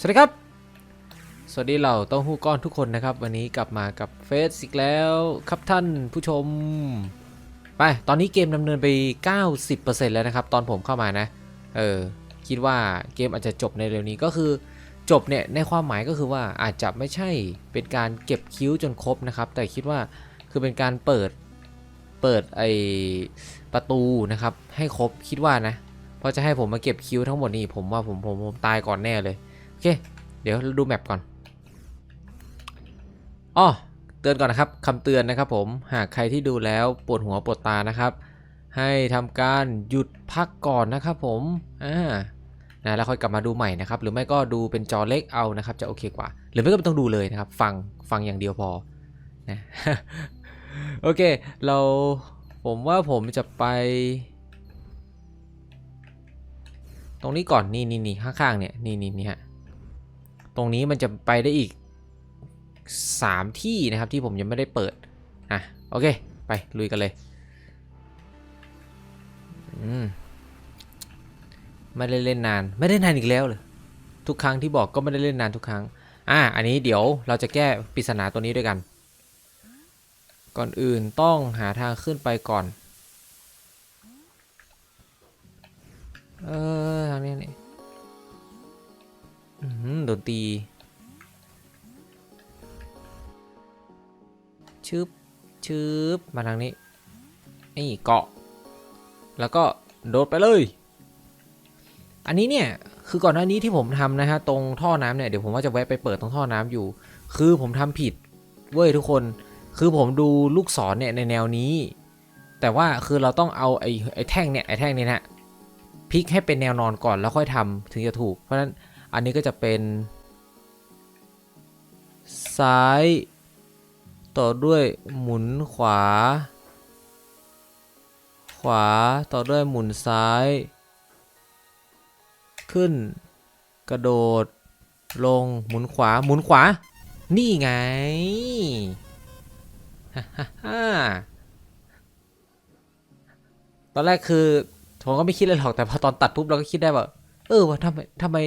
สวัสดีครับ สวัสดีเหล่าเต้าหู้ก้อนทุกคนนะครับ วันนี้กลับมากับเฟสอีกแล้วครับท่านผู้ชม ไป ตอนนี้เกมดำเนินไป 90%แล้วนะครับ ตอนผมเข้ามานะ เออ คิดว่าเกมอาจจะจบในเร็วนี้ก็คือจบเนี่ย ในความหมายก็คือว่าอาจจะไม่ใช่เป็นการเก็บคิ้วจนครบนะครับ แต่คิดว่าคือเป็นการเปิดเปิดไอประตูนะครับ ให้ครบคิดว่านะ เพราะจะให้ผมมาเก็บคิ้วทั้งหมดนี่ผมว่าผมผมผมตายก่อนแน่เลย เค เดี๋ยวเราดูแมปก่อนอ้อเตือนก่อนนะครับคำเตือนนะครับผมหากใครที่ดูแล้วปวดหัวปวดตานะครับ ให้ทำการหยุดพักก่อนนะครับผมอ่านะแล้วค่อยกลับมาดูใหม่นะครับหรือไม่ก็ดูเป็นจอเล็กเอานะครับ จะโอเคกว่า หรือไม่ก็ไม่ต้องดูเลยนะครับ ฟังฟังอย่างเดียวพอนะโอเค เราผมว่าผมจะไป ตรงนี้ก่อนนี่นี่นี่ข้างๆเนี่ยนี่นี่นี่ฮะ ตรงนี้มันจะไปได้อีก 3 ที่นะครับที่ผมยังไม่ได้เปิดอะโอเค ไปลุยกันเลยอืมไม่ได้เล่นนาน ไม่ได้นานอีกแล้วเลยทุกครั้งที่บอกก็ไม่ได้เล่นนานทุกครั้ง อะอันนี้เดี๋ยวเราจะแก้ปริศนาตัวนี้ด้วยกัน ก่อนอื่นต้องหาทางขึ้นไปก่อน เออทางนี้นี่ โดนตี ชึบ ชึบ มาทางนี้ นี่เกาะ แล้วก็โดดไปเลย อันนี้เนี่ย คือก่อนหน้านี้ที่ผมทำนะฮะ ตรงท่อน้ำเนี่ย เดี๋ยวผมว่าจะแวะไปเปิดตรงท่อน้ำอยู่ คือผมทำผิด เว้ยทุกคน คือผมดูลูกศรเนี่ยในแนวนี้ แต่ว่าคือเราต้องเอาไอ้ไอ้แท่งเนี่ย ไอ้แท่งนี้นะพลิกให้เป็นแนวนอนก่อนแล้วค่อยทำถึงจะถูก เพราะฉะนั้น อันนี้ก็จะเป็น ซ้าย ต่อด้วยหมุนขวา ขวาต่อด้วยหมุนซ้าย ขึ้น กระโดด ลงหมุนขวาหมุนขวา นี่ไงฮ่าฮ่าฮ่าตอนแรกคือผมก็ไม่คิดเลยหรอกแต่พอตอนตัดปุ๊บเราก็คิดได้ว่า เออว่าทำไมทำไม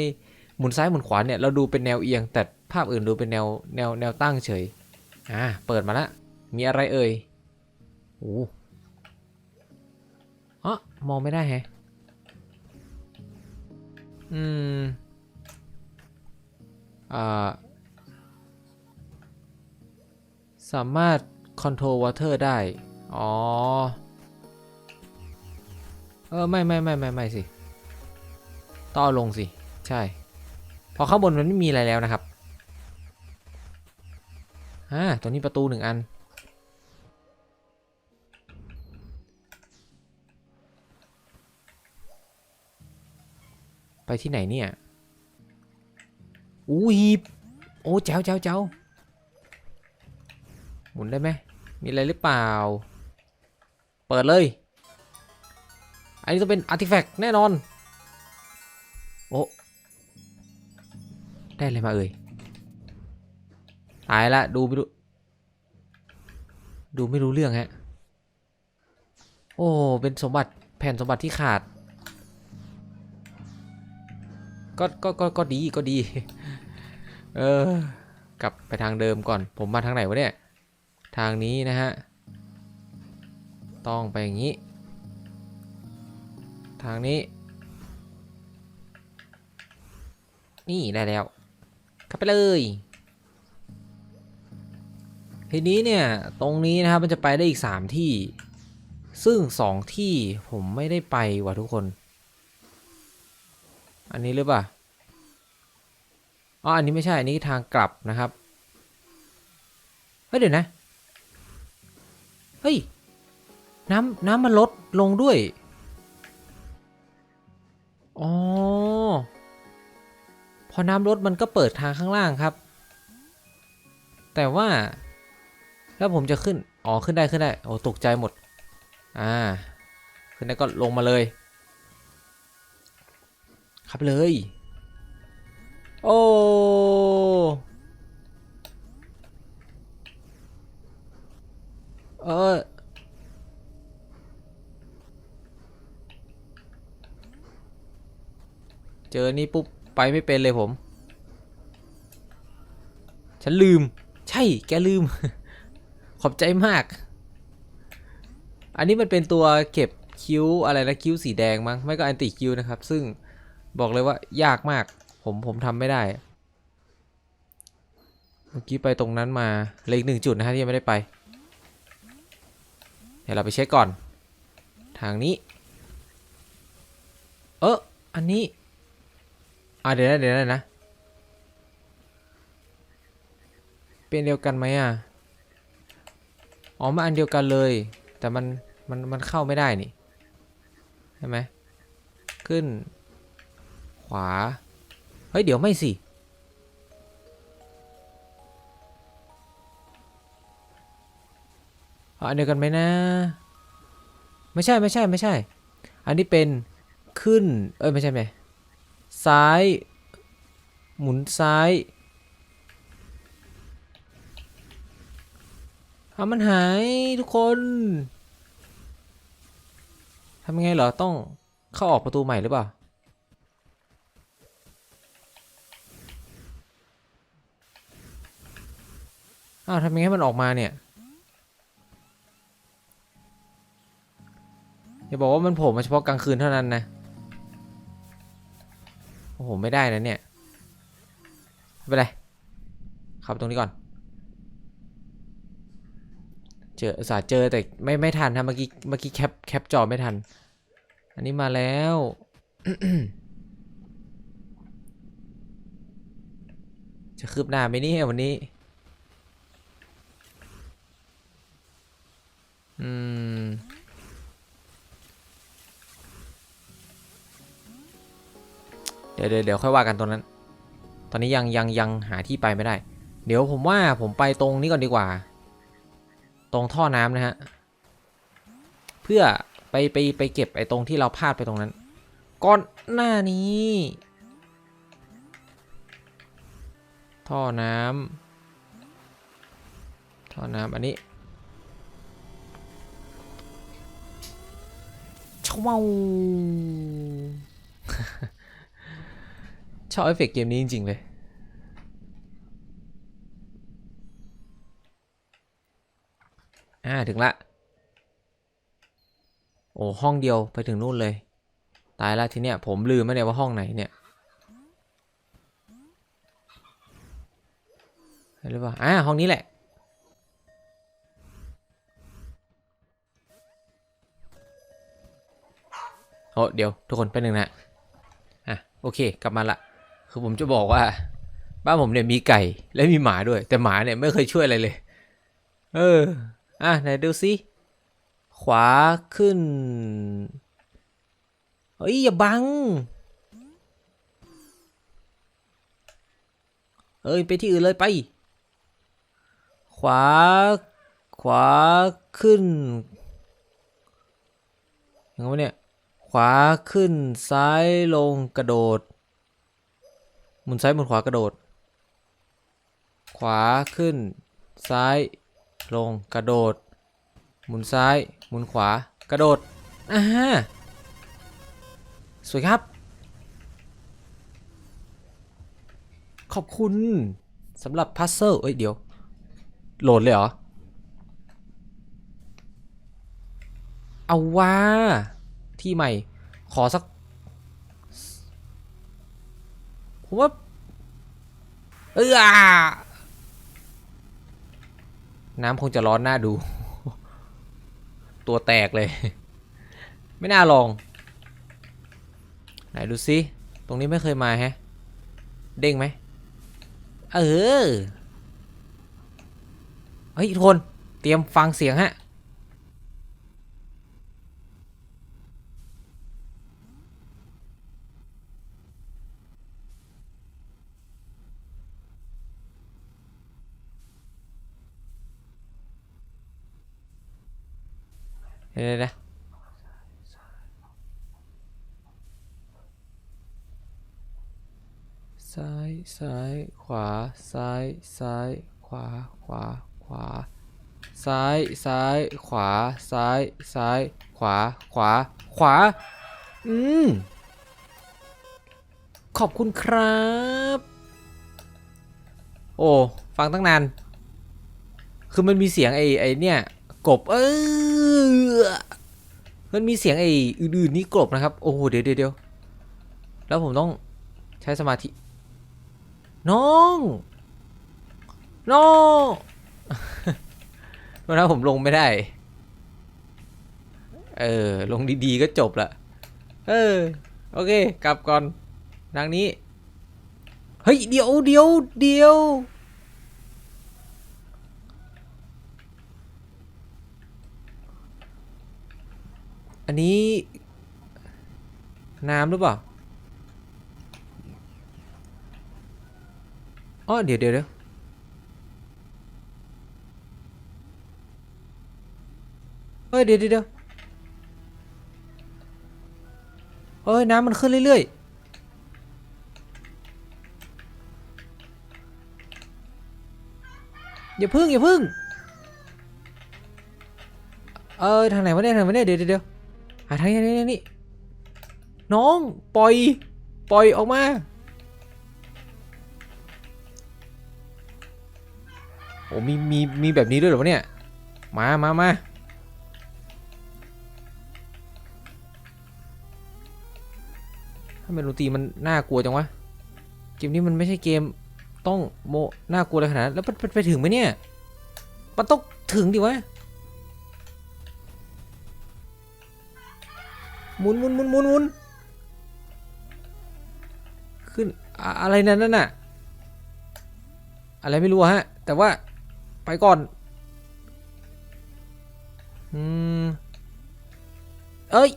หมุนซ้ายหมุนขวาเนี่ยเราดูเป็นแนวเอียง แต่ภาพอื่นดูเป็นแนวแนวแนวตั้งเฉย อ่า เปิดมาละ มีอะไรเอ่ยโอ้อ๋อมองไม่ได้แฮะ อืม อ่า สามารถ control water ได้ อ๋อ เออ ไม่ไม่ไม่ไม่ไม่สิต้อลงสิ ใช่ อข้างบนมันไม่มีอะไรแล้วนะครับอ่าตัวนี้ประตูหนึ่งอัน ไปที่ไหนเนี่ยอู้หีบโอ้เจ้าเจ้าเจ้าหมุนได้ไหมมีอะไรหรือเปล่า เปิดเลย อันนี้ต้องเป็นอาร์ติแฟกต์แน่นอน โอ้ ได้อะไรมาเอ่ยตายละดูไม่รู้ดูไม่รู้เรื่องฮะ โอ้ เป็นสมบัติแผ่นสมบัติที่ขาด ก็ก็ก็ก็ดีก็ดี เออ กลับไปทางเดิมก่อน ผมมาทางไหนวะเนี่ย ทางนี้นะฮะ ต้องไปอย่างนี้ ทางนี้ นี่ได้แล้ว เข้าไปเลยทีนี้เนี่ยตรงนี้นะครับมันจะไปได้อีก 3 ที่ ซึ่ง 2 ที่ผมไม่ได้ไปว่ะทุกคน อันนี้หรือเปล่าอ๋ออันนี้ไม่ใช่อันนี้ทางกลับนะครับเฮ้ยเดี๋ยวนะเฮ้ยน้ำน้ำมันลดลงด้วย อ๋อ พอน้ำลดมันก็เปิดทางข้างล่างครับ แต่ว่า แล้วผมจะขึ้น อ๋อ ขึ้นได้ขึ้นได้ โอ้ตกใจหมด อ่า ขึ้นได้ก็ลงมาเลย ครับเลย โอ้เออเจอนี่ปุ๊บ ไปไม่เป็นเลยผม ฉันลืม ใช่ แกลืม ขอบใจมาก อันนี้มันเป็นตัวเก็บคิ้วอะไรนะคิ้วสีแดงมั้ง ไม่ก็แอนติคิ้วนะครับ ซึ่งบอกเลยว่ายากมาก ผมผมทำไม่ได้ เมื่อกี้ไปตรงนั้นมาเลยอีกหนึ่งจุดนะฮะที่ยังไม่ได้ไป เดี๋ยวเราไปเช็คก่อน ทางนี้ เอออันนี้ อะเดี๋ยวนะเดี๋ยวนะนะ เป็นเดียวกันไหมอะ อ๋อมาอันเดียวกันเลย แต่มันมันมันเข้าไม่ได้นี่ใช่ไหมขึ้น ขวา เฮ้ย เดี๋ยวไม่สิ อันเดียวกันไหมนะ ไม่ใช่ไม่ใช่ไม่ใช่ อันนี้เป็นขึ้น เอ้ย ไม่ใช่ไหม ซ้าย หมุนซ้ายเอามันหายทุกคนทำยังไงเหรอ ต้องเข้าออกประตูใหม่หรือเปล่า อ้าวทำยังไงให้มันออกมาเนี่ย อย่าบอกว่ามันโผล่มาเฉพาะกลางคืนเท่านั้นนะ อ้โห ไม่ได้นะเนี่ย ไม่เป็นไรขับตรงนี้ก่อน เจอสาเจอแต่ไม่ไม่ทันนะเมื่อกี้เมื่อกี้แคปแคปจอไม่ทัน อันนี้มาแล้วจะคืบหน้าไหมนี่วันนี้ ดี๋ยวเดี๋ยวเดี๋ยวค่อยว่ากันตรงนั้น ตอนนี้ยังยังยังหาที่ไปไม่ได้ เดี๋ยวผมว่าผมไปตรงนี้ก่อนดีกว่า ตรงท่อน้ำนะฮะ เพื่อไปไปไปเก็บไอ้ตรงที่เราพลาดไปตรงนั้น ก่อนหน้านี้ ท่อน้ำท่อน้ำอันนี้ชวาว ชอบเอฟเฟกต์เกมนี้จริง ๆ เลย อ่า ถึงละ โอ้ห้องเดียวไปถึงนู่นเลย ตายละทีเนี้ยผมลืมไม่เนี่ยว่าห้องไหนเนี่ยหรือเปล่าอ่าห้องนี้แหละ โอ้เดี๋ยวทุกคนเป็นหนึ่งนะ อะ โอเค กลับมาละ คือผมจะบอกว่า บ้านผมเนี่ยมีไก่และมีหมาด้วย แต่หมาเนี่ยไม่เคยช่วยอะไรเลย เออ อะไหนดูสิขวาขึ้นเฮ้ยอย่าบัง เอ้ยไปที่อื่นเลยไป ขวา ขวาขึ้นยังไงเนี่ย ขวาขึ้นซ้ายลงกระโดด หมุนซ้ายหมุนขวากระโดด ขวาขึ้น ซ้าย ลงกระโดด หมุนซ้าย หมุนขวากระโดดอ่าฮะสวยครับ ขอบคุณสำหรับพัซเซิลเอ้ยเดี๋ยว โหลดเลยเหรอ เอาว่า ที่ใหม่ ขอสัก ผมว่าเออน้ำคงจะร้อนหน้าดู ตัวแตกเลย ไม่น่าลอง ไหนดูซิตรงนี้ไม่เคยมาแฮะ เด้งไหมเออเฮ้ยทุกคน เตรียมฟังเสียงฮะ ดี๋ยวนะซ้าย ซ้าย ขวา ซ้าย ซ้าย ขวา ขวา ขวา ซ้าย ซ้าย ขวา ซ้าย ซ้าย ขวา ขวา ขวา อืม ขอบคุณครับ โอ้ ฟังตั้งนาน คือมันมีเสียงไอ้ไอ้เนี่ย กบเออมันมีเสียงไอ้อื่นๆนี่กบนะครับ โอ้โหเดี๋ยวเดี๋ยวแล้วผมต้องใช้สมาธิ น้องน้องวันนั้นผมลงไม่ได้ เออ ลงดีๆก็จบละ เออ โอเค กลับก่อนทางนี้ เฮ้ย เดี๋ยวเดี๋ยวเดี๋ยว อันนี้ น้ำหรือเปล่าอ๋อเดี๋ยวเดี๋ยวเดี๋ยวเฮ้ยเดี๋ยวเดี๋ยวเดี๋ยวเฮ้ยน้ำมันขึ้นเรื่อยๆอย่าพึ่งอย่าพึ่ง เออทางไหนวะเนี่ยทางไหนวะเนี่ยเดี๋ยวเดี๋ยว เดี๋ยวหาทางนี้ทางนี้นี้น้องปล่อยปล่อยออกมาโอ้มีมีมีแบบนี้ด้วยเหรอวะเนี่ยมามามาทำไมดนตรีมันน่ากลัวจังวะเกมนี้มันไม่ใช่เกมต้องโมน่ากลัวอะไรขนาดนั้นแล้วมันมันไปถึงไหมเนี่ยมันต้องถึงดิวะ หมุนหมุนหมุนหมุนหมุนขึ้นอะไรนั่นนั่นน่ะอะไรไม่รู้ฮะ แต่ว่าไปก่อน อืม เอ้ย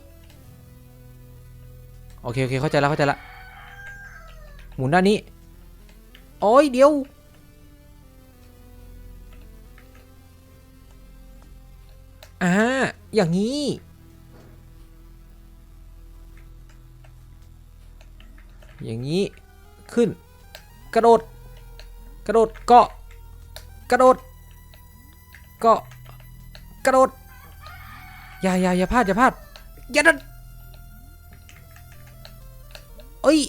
โอเค โอเค เข้าใจแล้ว เข้าใจแล้วหมุนด้านนี้ โอ้ย เดี๋ยว อ่า อย่างนี้ อย่างนี้ขึ้น กระโดด กระโดดเกาะกระโดดเกาะกระโดดอย่าอย่าอย่าพลาดอย่าพลาดอย่าดันเอ้ย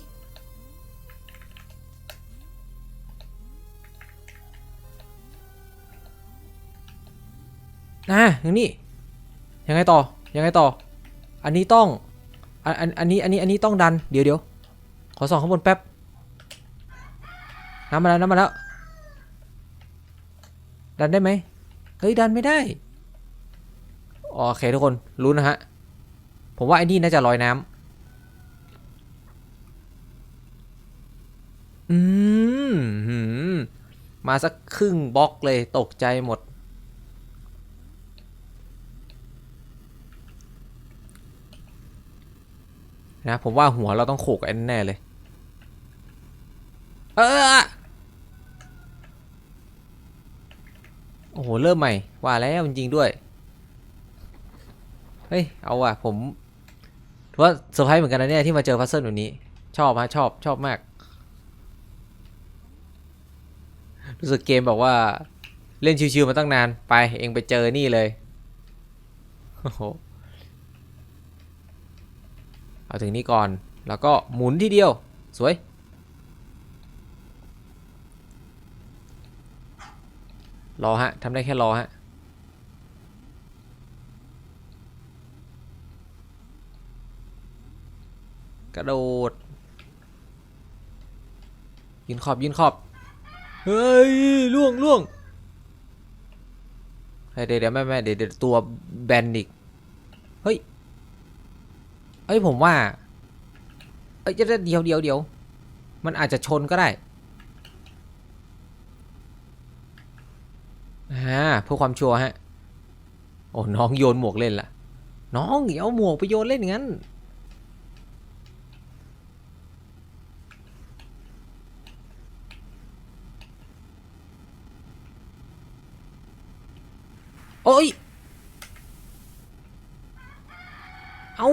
นะอย่างนี้ยังไงต่อยังไงต่อ อันนี้ต้องอันอันอันนี้อันนี้อันนี้ต้องดันเดี๋ยวเดี๋ยว ขอส่องข้างบนแป๊บ น้ำมาแล้วน้ำมาแล้ว ดันได้ไหมเฮ้ย ดันไม่ได้ โอเคทุกคน รู้นะฮะ ผมว่าไอ้นี่น่าจะลอยน้ำ อืม มาสักครึ่งบล็อกเลยตกใจหมดนะผมว่าหัวเราต้องโขกไอ้นั่แน่เลย เออโอ้โห เริ่มใหม่ ว่าแล้วจริงด้วย เฮ้ย เอาว่ะ ผมถือว่าเซอร์ไพรส์เหมือนกันนะเนี่ย ที่มาเจอพัซเซิลแบบนี้ ชอบฮะชอบชอบมาก รู้สึกเกมบอกว่า เล่นชิวๆมาตั้งนาน ไป เองไปเจอนี่เลย โอ้โห เอาถึงนี้ก่อน แล้วก็หมุนทีเดียว สวย รอฮะทำได้แค่รอฮะกระโดด ยืนขอบยืนขอบ เฮ้ยล่วงล่วงเดี๋ยวเดี๋ยวแม่แม่เดี๋ยวเดี๋ยวตัวแบนอีก เฮ้ยเอ้ยผมว่า เอ้ยเดี๋ยวเดี๋ยวเดี๋ยวเดี๋ยวมันอาจจะชนก็ได้ อ่าเพื่อความชัวร์ฮะ โอ้น้องโยนหมวกเล่นละน้องอย่าเอาหมวกไปโยนเล่นอย่างนั้น โอ้ย เอา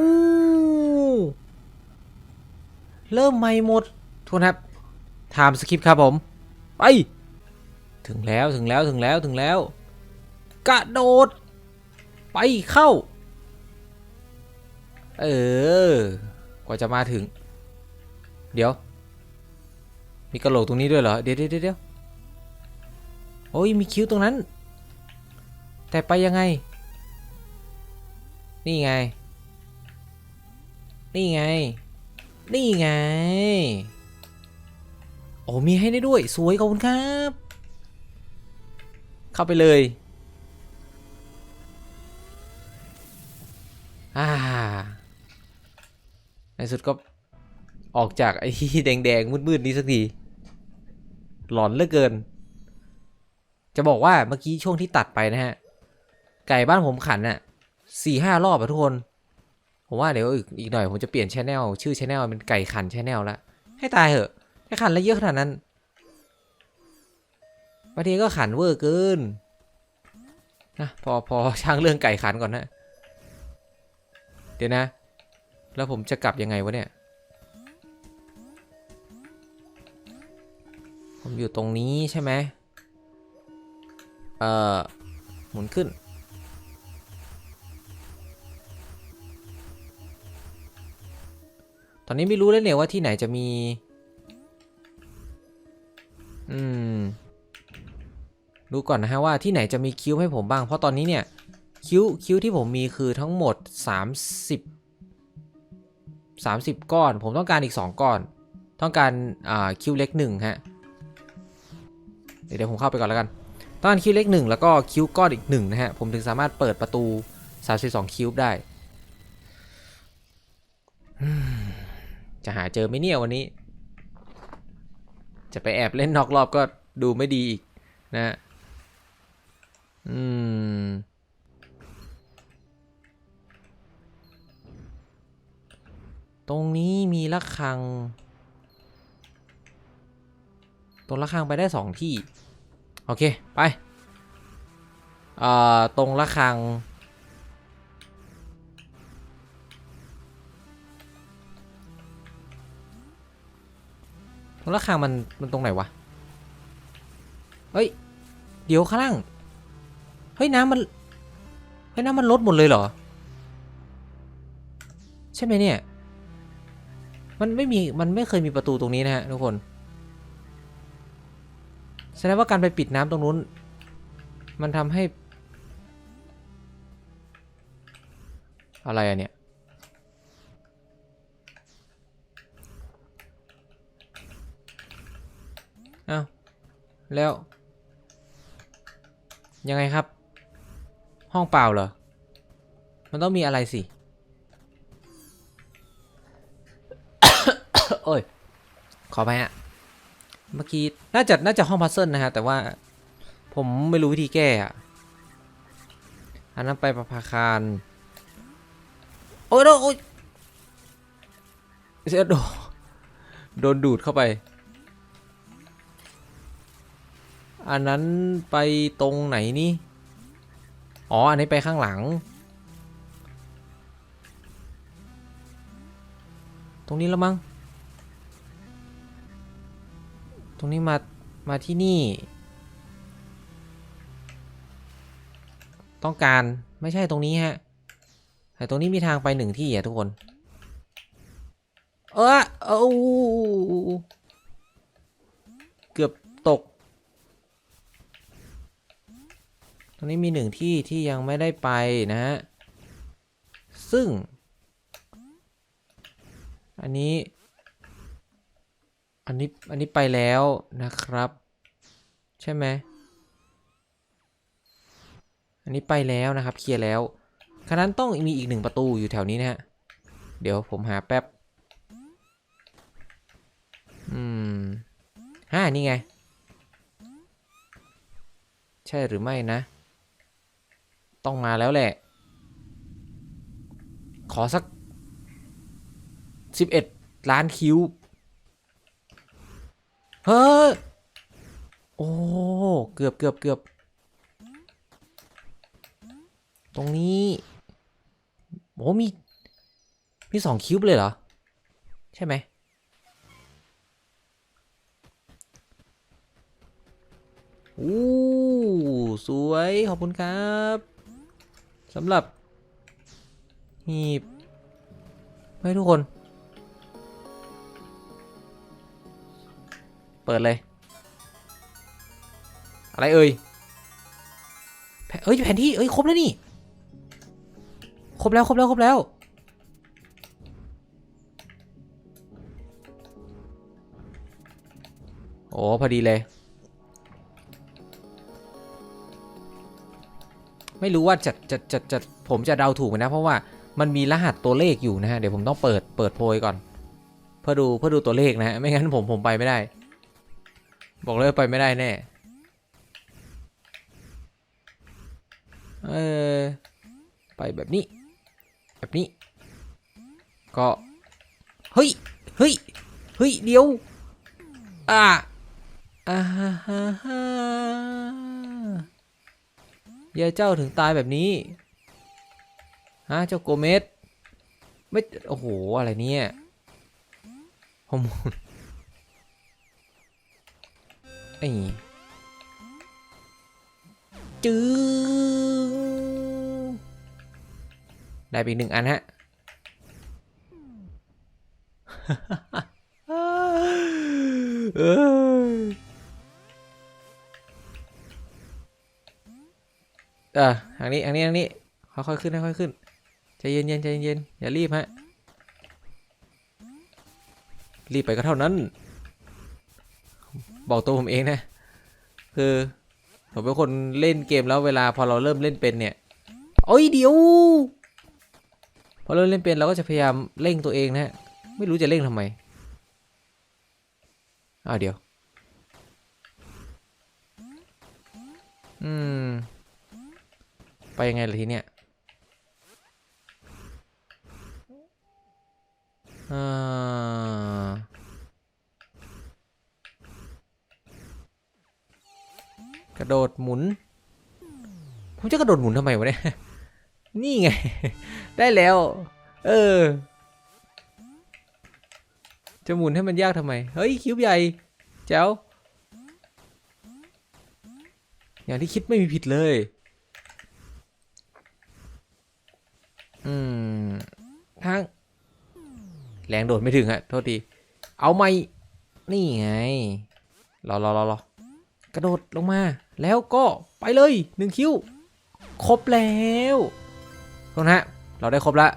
เริ่มใหม่หมดทวนครับไทม์สคริปครับผม ไป ถึงแล้วถึงแล้วถึงแล้วถึงแล้ว กระโดด ไปเข้า เออ กว่าจะมาถึง เดี๋ยว มีกระโหลกตรงนี้ด้วยเหรอ เดี๋ยวเดี๋ยวเดี๋ยวโอ้ยมีคิ้วตรงนั้น แต่ไปยังไง นี่ไง นี่ไง นี่ไง โอ้มีให้ได้ด้วย สวยขอบคุณครับ เข้าไปเลยอ่าในสุดก็ออกจากไอ้ที่แดงๆมืดๆนี้สักที หลอนเหลือเกิน จะบอกว่าเมื่อกี้ช่วงที่ตัดไปนะฮะ ไก่บ้านผมขันน่ะสี่ห้ารอบอะทุกคน ผมว่าเดี๋ยวอีกอีกหน่อยผมจะเปลี่ยนชแนลชื่อชแนลเป็นไก่ขันชแนลละให้ตายเหอะให้ขันแล้วเยอะขนาดนั้น บางทีก็ขันเวอร์เกินนะพอพอช่างเรื่องไก่ขันก่อนนะ เดี๋ยวนะ แล้วผมจะกลับยังไงวะเนี่ย ผมอยู่ตรงนี้ใช่ไหมเอ่อ หมุนขึ้น ตอนนี้ไม่รู้แล้วเนี่ยว่าที่ไหนจะมี ดูก่อนนะฮะว่าที่ไหนจะมีคิ้วให้ผมบ้าง เพราะตอนนี้เนี่ยคิ้วคิ้วที่ผมมีคือทั้งหมด 30 30 ก้อน ผมต้องการอีก 2 ก้อน ต้องการอ่าคิ้วเล็ก1ฮะเดี๋ยวเดี๋ยวผมเข้าไปก่อนแล้วกัน ต้องการคิ้วเล็ก 1 แล้วก็คิ้วก้อนอีก1นะฮะผมถึงสามารถเปิดประตู 32 คิ้วได้ จะหาเจอไหมเนี่ยวันนี้ จะไปแอบเล่นนอกรอบก็ดูไม่ดีอีกนะ อืม ตรงนี้มีระฆัง ตรงระฆังไปได้สองที่ โอเค ไปอ่าตรงระฆัง ตรงระฆังมัน มันตรงไหนวะ เฮ้ย เดี๋ยวข้างล่าง เฮ้ยน้ำมันเฮ้ยน้ำมันลดหมดเลยเหรอ ใช่ไหมเนี่ย มันไม่มีมันไม่เคยมีประตูตรงนี้นะฮะทุกคนแสดงว่าการไปปิดน้ำตรงนู้น มันทำให้ อะไรอะเนี่ยอ้าแล้ว ยังไงครับ ห้องเปล่าเหรอ มันต้องมีอะไรสิ โอ้ย ขอไปฮะ เมื่อกี้ น่าจะ น่าจะห้องพัซเซิลนะฮะ แต่ว่า ผมไม่รู้วิธีแก้อะอันนั้นไปประภาคาร โอ้ยโอ้ยเสียโดนโดนดูดเข้าไป อันนั้นไปตรงไหนนี่ อ๋อ อันนี้ไปข้างหลัง ตรงนี้แล้วมั้ง ตรงนี้มา มาที่นี่ ต้องการไม่ใช่ตรงนี้ฮะ แต่ตรงนี้มีทางไปหนึ่งที่อะทุกคน เออเออเกือบตก ต รงนี้มีหนึ่งที่ที่ยังไม่ได้ไปนะฮะ ซึ่ง อันนี้ อันนี้ อันนี้ไปแล้วนะครับ ใช่ไหม อันนี้ไปแล้วนะครับ เคลียร์แล้วครั้นั้นต้องมีอีกหนึ่งประตูอยู่แถวนี้นะฮะ เดี๋ยวผมหาแป๊บ อืมฮ่านี่ไง ใช่หรือไม่นะ ต้องมาแล้วแหละ ขอสัก 11 ล้านคิวเฮ้ยโอ้เกือบเกือบเกือบตรงนี้โอ้มี มีสองคิวบเลยเหรอ ใช่ไหมอู้สวย ขอบคุณครับ สำหรับหีบให้ทุกคน เปิดเลย อะไรเอ่ยเอ้ยแผนที่เอ้ยครบแล้วนี่ ครบแล้วครบแล้วครบแล้วโอ้พอดีเลย ไม่รู้ว่าจะจะจะจะผมจะเดาถูกไหมนะ เพราะว่ามันมีรหัสตัวเลขอยู่นะฮะ เดี๋ยวผมต้องเปิดเปิดโพยก่อน เพื่อดูเพื่อดูตัวเลขนะฮะ ไม่งั้นผมผมไปไม่ได้ บอกเลยไปไม่ได้แน่ เออไปแบบนี้ แบบนี้ ก็ เฮ้ย เฮ้ย เฮ้ย เดี๋ยว อ่าอ่าฮ่าฮ่า ยายเจ้าถึงตายแบบนี้ ฮะ เจ้าโกเมสไม่ โอ้โห อะไรเนี่ยฮอร์โมนไอ้จื้อได้ไปอีกหนึ่งอันฮะ เอ้ย เออทางนี้ทางนี้ทางนี้ค่อยๆขึ้นค่อยๆขึ้นใจเย็นๆใจเย็นๆอย่ารีบฮะรีบไปก็เท่านั้น บอกตัวผมเองนะ คือผมเป็นคนเล่นเกมแล้วเวลาพอเราเริ่มเล่นเป็นเนี่ยโอ้ยเดี๋ยวพอเราเล่นเป็นเราก็จะพยายามเร่งตัวเองนะฮะไม่รู้จะเร่งทำไมอ้าวเดี๋ยว อืม ไปยังไงล่ะทีเนี้ยกระโดดหมุน ผมจะกระโดดหมุนทำไมวะเนี่ย นี่ไง ได้แล้ว เออ จะหมุนให้มันยากทำไม เฮ้ย คิวบใหญ่แจ๋วอย่างที่คิดไม่มีผิดเลย อืม ทางแรงโดดไม่ถึงอะโทษที เอาไม่ นี่ไง รอรอรอรอกระโดดลงมา แล้วก็ไปเลยหนึ่งคิวครบแล้วตรงนะฮะเราได้ครบละ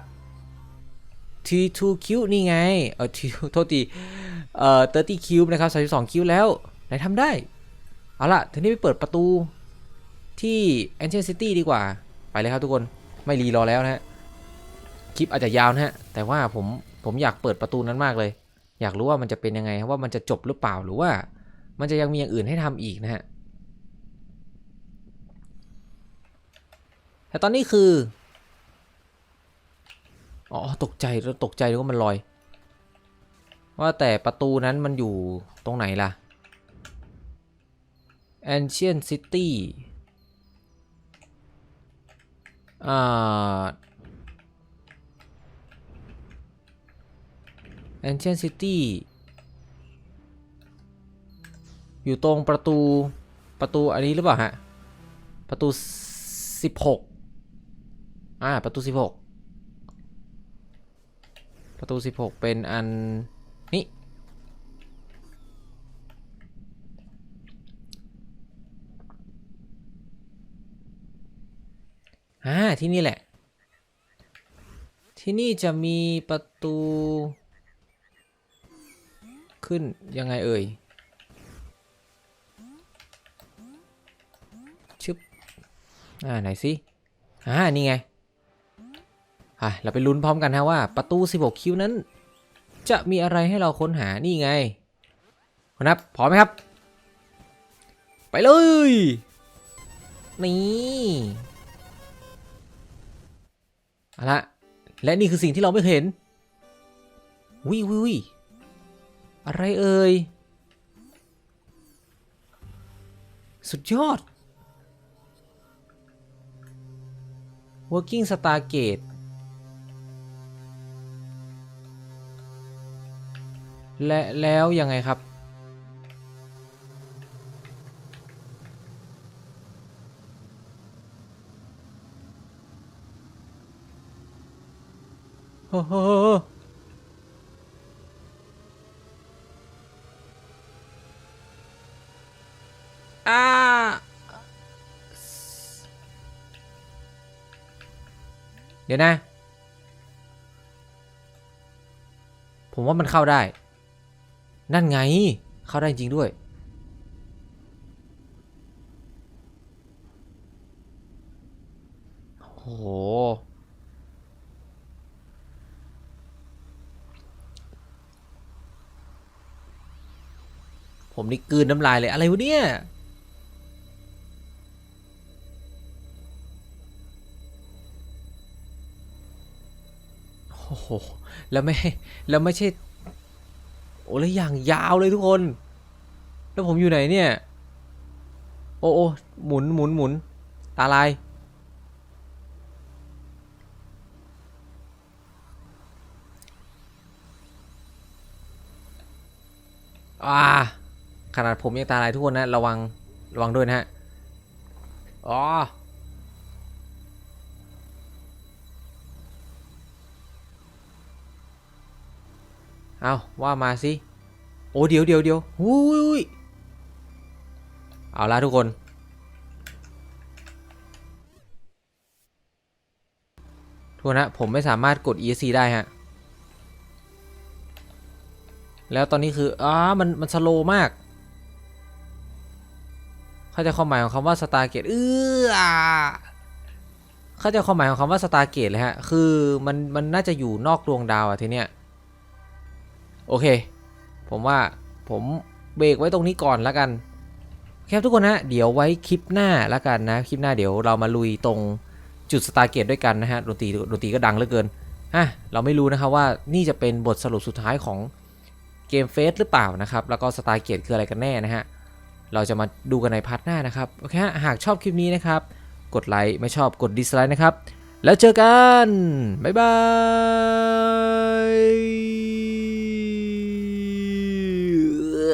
T2 คิวนี่ไง เออ T โทษทีเอ่อ30คิวนะครับ32คิวแล้วไหนทำได้ เอาล่ะ ทีนี้ไปเปิดประตูที่ Ancient City ดีกว่า ไปเลยครับทุกคน ไม่รีรอแล้วนะฮะ คลิปอาจจะยาวนะฮะ แต่ว่าผมผมอยากเปิดประตูนั้นมากเลย อยากรู้ว่ามันจะเป็นยังไงว่ามันจะจบหรือเปล่าหรือว่า มันจะยังมีอย่างอื่นให้ทำอีกนะฮะ แต่ตอนนี้คือ อ๋อตกใจแล้วตกใจว่ามันลอย ว่าแต่ประตูนั้นมันอยู่ตรงไหนล่ะ Ancient City อ่า Ancient City อยู่ตรงประตูประตูอันนี้หรือเปล่าฮะ ประตู 16 อ่า ประตู 16 ประตู 16 เป็นอันนี้อ่าที่นี่แหละ ที่นี่จะมีประตู ขึ้นยังไงเอ่ยชึบอ่าไหนสิอ่านี่ไงอะเราไปลุ้นพร้อมกันฮะว่าประตู 16 คิวนั้น จะมีอะไรให้เราค้นหานี่ไงคุณนับพร้อมไหมครับ ไปเลย นี่เอาละและนี่คือสิ่งที่เราไม่เคยเห็นวิววิ อะไรเอ่ย สุดยอด Working Stargate และแล้วยังไงครับ โอ้โห เดี๋ยวนะ ผมว่ามันเข้าได้ นั่นไง เข้าได้จริงด้วย โอ้โห ผมนี่กืนน้ำลายเลยอะไรวะเนี่ย โอ้โห แล้วไม่ แล้วไม่ใช่ โอ้แล้วอย่างยาวเลยทุกคน แล้วผมอยู่ไหนเนี่ย โอ้โอ้หมุนหมุนหมุน ตาลาย อ่า ขนาดผมยังตาลายทุกคนนะ ระวัง ระวังด้วยนะฮะ อ๋อ เอาว่ามาสิ โอ้เดี๋ยวเดี๋ยวเดี๋ยวหุยเอาละทุกคน ทุกนะ ผมไม่สามารถกด ESC ได้ฮะ แล้วตอนนี้คืออ้ามันมันสโลมาก เข้าใจความหมายของคำว่าสตาร์เกตเออเข้าใจความหมายของคำว่าสตาร์เกตเลยฮะ คือมันมันน่าจะอยู่นอกดวงดาวอะทีเนี้ย โอเค ผมว่าผมเบรกไว้ตรงนี้ก่อนแล้วกันครับทุกคนนะ เดี๋ยวไว้คลิปหน้าแล้วกันนะ คลิปหน้าเดี๋ยวเรามาลุยตรงจุดสตาร์เกตด้วยกันนะฮะดนตรีดนตรีก็ดังเหลือเกินอะเราไม่รู้นะครับว่านี่จะเป็นบทสรุปสุดท้ายของเกมเฟสหรือเปล่านะครับ แล้วก็สตาร์เกตคืออะไรกันแน่นะฮะ เราจะมาดูกันในพาร์ทหน้านะครับ โอเคฮะ หากชอบคลิปนี้นะครับ กดไลค์ ไม่ชอบกดดิสไลค์นะครับ แล้วเจอกัน บ๊ายบาย